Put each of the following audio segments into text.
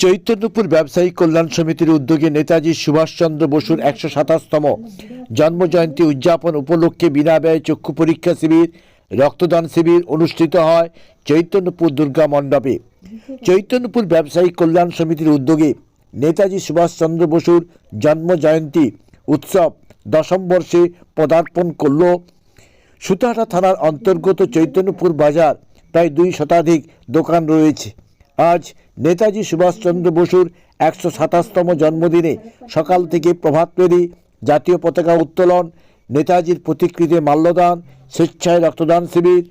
চৈতন্যপুর ব্যবসায়ী কল্যাণ সমিতির উদ্যোগে নেতাজি সুভাষচন্দ্র বসুর একশো সাতাশতম জন্মজয়ন্তী উদযাপন উপলক্ষে বিনা ব্যয় চক্ষু পরীক্ষা শিবির, রক্তদান শিবির অনুষ্ঠিত হয় চৈতন্যপুর দুর্গা মণ্ডপে। চৈতন্যপুর ব্যবসায়ী কল্যাণ সমিতির উদ্যোগে নেতাজি সুভাষচন্দ্র বসুর জন্মজয়ন্তী উৎসব দশম বর্ষে পদার্পণ করল। সুতাহাটা থানার অন্তর্গত চৈতন্যপুর বাজার প্রায় দুই শতাধিক দোকান রয়েছে। আজ নেতাজি সুভাষচন্দ্র বসুর একশো সাতাশতম জন্মদিনে সকাল থেকে প্রভাতফেরি জাতীয় পতাকা উত্তোলন, নেতাজির প্রতিকৃতি মাল্যদান, স্বেচ্ছায় রক্তদান শিবির,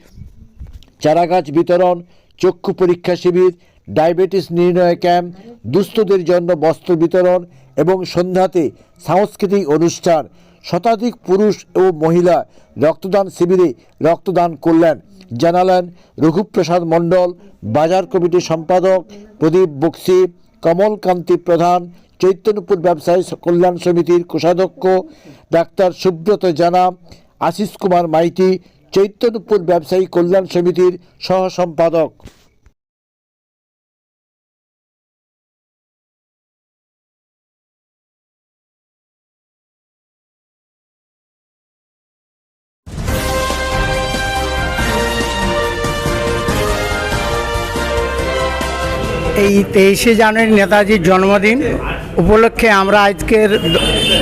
চারাগাছ বিতরণ, চক্ষু পরীক্ষা শিবির, ডায়াবেটিস নির্ণয় ক্যাম্প, দুস্থদের জন্য বস্ত্র বিতরণ এবং সন্ধ্যাতে সাংস্কৃতিক অনুষ্ঠান। শতাধিক পুরুষ ও মহিলা রক্তদান শিবিরে রক্তদান করলেন। জানালেন রঘুপ্রসাদ মণ্ডল, বাজার কমিটির সম্পাদক প্রদীপ বক্সি, কমলকান্তি প্রধান, চৈতন্যপুর ব্যবসায়ী কল্যাণ সমিতির কোষাধ্যক্ষ ডাক্তার সুব্রত জানা, আশিস কুমার মাইতি, চৈতন্যপুর ব্যবসায়ী কল্যাণ সমিতির সহ সম্পাদক এই তেইশে জানুয়ারি নেতাজির জন্মদিন। উপলক্ষে আমরা আজকের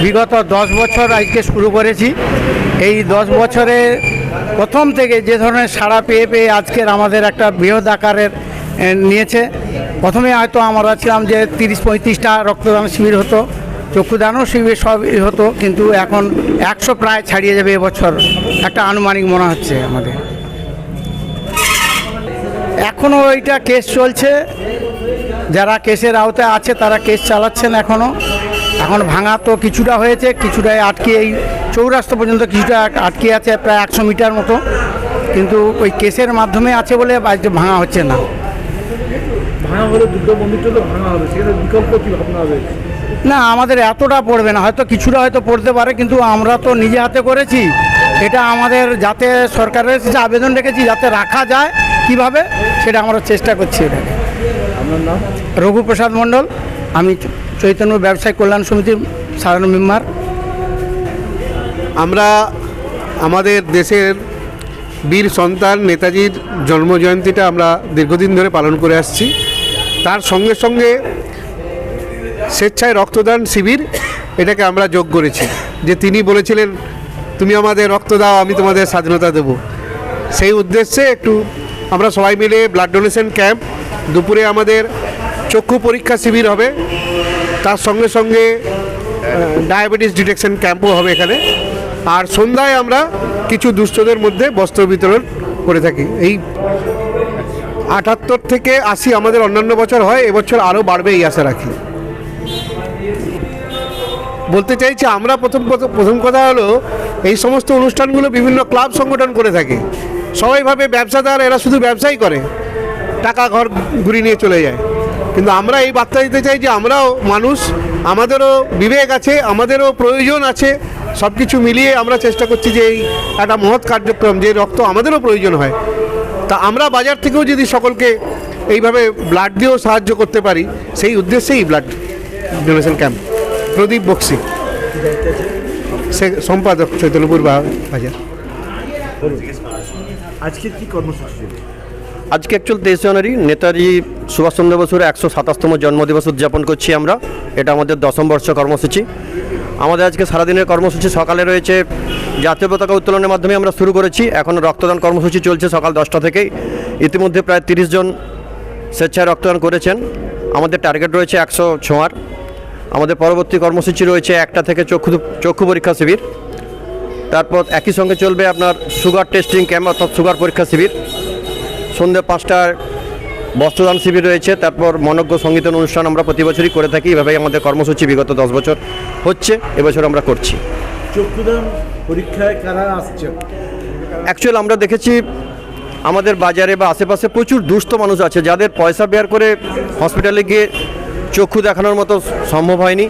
বিগত দশ বছর আজকে শুরু করেছি। এই দশ বছরে প্রথম থেকে যে ধরনের সাড়া পেয়ে পেয়ে আজকের আমাদের একটা বৃহৎ আকারের নিয়েছে। প্রথমে হয়তো আমরা ছিলাম যে তিরিশ পঁয়ত্রিশটা রক্তদান শিবির হতো, চক্ষুদানও শিবির সব হতো, কিন্তু এখন একশো প্রায় ছাড়িয়ে যাবে এবছর। একটা আনুমানিক মনে হচ্ছে আমাদের। এখনও ওইটা কেস চলছে। যারা কেসের আওতায় আছে তারা কেস চালাচ্ছেন এখনও এখন ভাঙা তো কিছুটা হয়েছে কিছুটাই আটকে এই চৌরাস্তা পর্যন্ত কিছুটা আটকে আছে প্রায় একশো মিটার মতো। কিন্তু ওই কেসের মাধ্যমে আছে বলে আজকে ভাঙা হচ্ছে না। ভাঙা হলে দুর্গা মন্দিরটা তো ভাঙা হবে সেখানে বিকল্প কি ভাবনা হবে? না আমাদের এতটা পড়বে না হয়তো কিছুটা হয়তো পড়তে পারে কিন্তু আমরা তো নিজে হাতে করেছি। এটা আমাদের যাতে সরকারের কাছে আবেদন রেখেছি যাতে রাখা যায় কীভাবে? সেটা আমরা চেষ্টা করছি এটাকে আপনার নাম? রঘুপ্রসাদ মণ্ডল আমি চৈতন্য ব্যবসায়ী কল্যাণ সমিতির সাধারণ মেম্বার। আমরা আমাদের দেশের বীর সন্তান নেতাজির জন্মজয়ন্তীটা আমরা দীর্ঘদিন ধরে পালন করে আসছি। তার সঙ্গে সঙ্গে স্বেচ্ছায় রক্তদান শিবির এটাকে আমরা যোগ করেছি। যে তিনি বলেছিলেন তুমি আমাদের রক্ত দাও আমি তোমাদের স্বাধীনতা দেব। সেই উদ্দেশ্যে একটু আমরা সবাই মিলে ব্লাড ডোনেশন ক্যাম্প দুপুরে আমাদের চক্ষু পরীক্ষা শিবির হবে। তার সঙ্গে সঙ্গে ডায়াবেটিস ডিটেকশন ক্যাম্পও হবে এখানে। আর সন্ধ্যায় আমরা কিছু দুস্থদের মধ্যে বস্ত্র বিতরণ করে থাকি। এই আটাত্তর থেকে আশি আমাদের অন্যান্য বছর হয়, এবছর আরও বাড়বে এই আশা রাখি। বলতে চাইছি, আমরা প্রথম প্রথম- কথা হলো, এই সমস্ত অনুষ্ঠানগুলো বিভিন্ন ক্লাব সংগঠন করে থাকে। সবাই ভাবে ব্যবসাদার, এরা শুধু ব্যবসাই করে। টাকা ঘর ঘুরি নিয়ে চলে যায়। কিন্তু আমরা এই বার্তা দিতে চাই যে আমরাও মানুষ, আমাদেরও বিবেক আছে, আমাদেরও প্রয়োজন আছে। সব কিছু মিলিয়ে আমরা চেষ্টা করছি যে এই একটা মহৎ কার্যক্রম, যে রক্ত আমাদেরও প্রয়োজন হয়। তা আমরা বাজার থেকেও যদি সকলকে এইভাবে ব্লাড দিয়েও সাহায্য করতে পারি, সেই উদ্দেশ্যেই blood donation camp. Pradip Bakshi. সে সম্পাদক চৈতন্যপুর বা- বাজার। আজকের কি কর্মসূচি আজকে অ্যাকচুয়াল তেইশ জানুয়ারি, নেতাজি সুভাষচন্দ্র বসুর একশো সাতাশতম জন্মদিবস উদযাপন করছি আমরা। এটা আমাদের দশম বর্ষ কর্মসূচি। আমাদের আজকে সারাদিনের কর্মসূচি সকালে রয়েছে জাতীয় পতাকা উত্তোলনের মাধ্যমে আমরা শুরু করেছি। এখন রক্তদান কর্মসূচি চলছে সকাল দশটা থেকেই। ইতিমধ্যে প্রায় তিরিশ জন স্বেচ্ছায় রক্তদান করেছেন। আমাদের টার্গেট রয়েছে একশো ছোঁয়ার। আমাদের পরবর্তী কর্মসূচি রয়েছে একটা থেকে চক্ষু চক্ষু পরীক্ষা শিবির। তারপর একই সঙ্গে চলবে আপনার সুগার টেস্টিং ক্যাম্প অর্থাৎ সুগার পরীক্ষা শিবির। সন্ধ্যে পাঁচটার বস্ত্রদান শিবির রয়েছে। তারপর মনজ্ঞ সংগীত অনুষ্ঠান আমরা প্রতি বছরই করে থাকি। এভাবেই আমাদের কর্মসূচি বিগত দশ বছর হচ্ছে। এবছর আমরা করছি। চক্ষুদান পরীক্ষায় কারা আসছেন অ্যাকচুয়াল আমরা দেখেছি আমাদের বাজারে বা আশেপাশে প্রচুর দুস্থ মানুষ আছে। যাদের পয়সা বের করে হসপিটালে গিয়ে চক্ষু দেখানোর মতো সম্ভব হয়নি।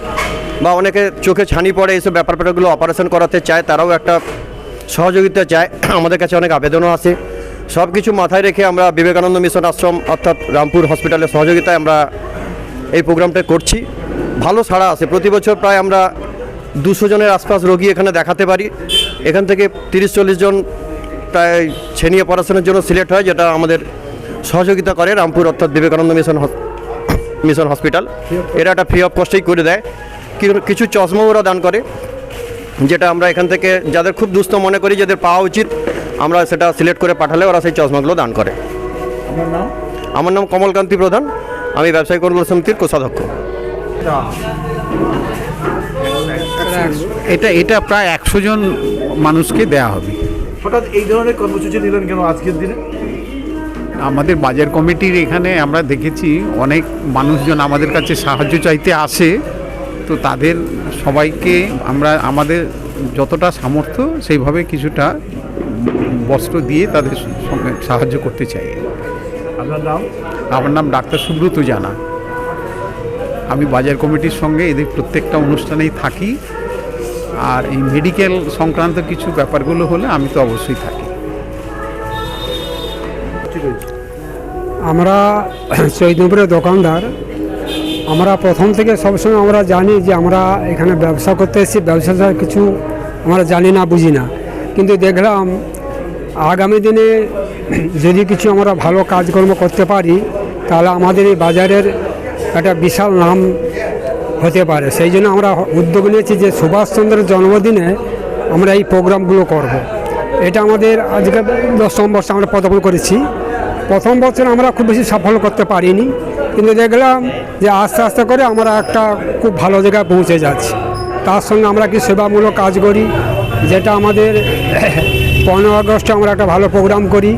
বা অনেকে চোখে ছানি পড়ে এইসব ব্যাপার ব্যাপারগুলো অপারেশন করাতে চায়, তারাও একটা সহযোগিতা চায়। আমাদের কাছে অনেক আবেদনও আসে সব কিছু মাথায় রেখে আমরা বিবেকানন্দ মিশন আশ্রম অর্থাৎ রামপুর হসপিটালের সহযোগিতায় আমরা এই প্রোগ্রামটা করছি। ভালো সাড়া আছে। প্রতি বছর প্রায় আমরা দুশো জনের আশপাশ রোগী এখানে দেখাতে পারি। এখান থেকে তিরিশ, চল্লিশ জন প্রায় ছেনিয়ে পড়াশোনার জন্য সিলেক্ট হয়, যেটা আমাদের সহযোগিতা করে রামপুর অর্থাৎ বিবেকানন্দ মিশন মিশন হসপিটাল। এরা একটা ফ্রি অফ কস্টেই করে দেয়। কিছু চশমাও ওরা দান করে যেটা আমরা এখান থেকে যাদের খুব দুস্থ মনে করি যাদের পাওয়া উচিত আমরা সেটা সিলেক্ট করে পাঠালে ওরা সেই চশমাগুলো দান করে। আমার নাম কমলকান্তি প্রধান আমি ব্যবসায়ী কর্মী সমিতির কোষাধ্যক্ষ। এটা এটা প্রায় একশো জন মানুষকে দেয়া হবে। হঠাৎ এই ধরনের কর্মসূচি নিলেন কেন আজকের দিনে? আমাদের বাজার কমিটির এখানে আমরা দেখেছি অনেক মানুষজন আমাদের কাছে সাহায্য চাইতে আসে। তো তাদের সবাইকে আমরা আমাদের যতটা সামর্থ্য সেইভাবে কিছুটা বস্ত্র দিয়ে তাদের সঙ্গে সাহায্য করতে চাই। আপনার নাম? আমার নাম ডাক্তার সুব্রত জানা। আমি বাজার কমিটির সঙ্গে এদের প্রত্যেকটা অনুষ্ঠানেই থাকি। আর এই মেডিকেল সংক্রান্ত কিছু ব্যাপারগুলো হলে আমি তো অবশ্যই থাকি। আমরা চৈতন্যপুরের দোকানদার আমরা প্রথম থেকে সবসময় আমরা জানি যে আমরা এখানে ব্যবসা করতে এসেছি ব্যবসাটা কিছু আমরা জানি না, বুঝি না। কিন্তু দেখলাম, আগামী দিনে যদি কিছু আমরা ভালো কাজকর্ম করতে পারি, তাহলে আমাদের এই বাজারের একটা বিশাল নাম হতে পারে। সেই জন্য আমরা উদ্যোগ নিয়েছি যে সুভাষচন্দ্রের জন্মদিনে আমরা এই প্রোগ্রামগুলো করব। এটা আমাদের আজকে দশম বর্ষে আমরা পদার্পণ করেছি। প্রথম বছর আমরা খুব বেশি সাফল্য করতে পারিনি। কিন্তু দেখলাম যে আস্তে আস্তে করে আমরা একটা খুব ভালো জায়গায় পৌঁছে যাচ্ছি। তার সঙ্গে আমরা কি সেবামূলক কাজ করি? যেটা আমাদের পনেরো আগস্টে আমরা একটা ভালো প্রোগ্রাম করি।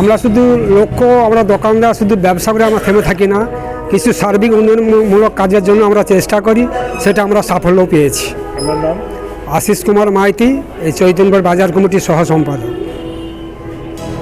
আমরা শুধু লক্ষ্য আমরা দোকানদার শুধু ব্যবসা করে আমরা থেমে থাকি না। কিছু সার্বিক উন্নয়নমূলক কাজের জন্য আমরা চেষ্টা করি সেটা আমরা সাফল্য পেয়েছি। আশিস কুমার মাইতি এই চৈতন্যপুর বাজার কমিটির সহ সম্পাদক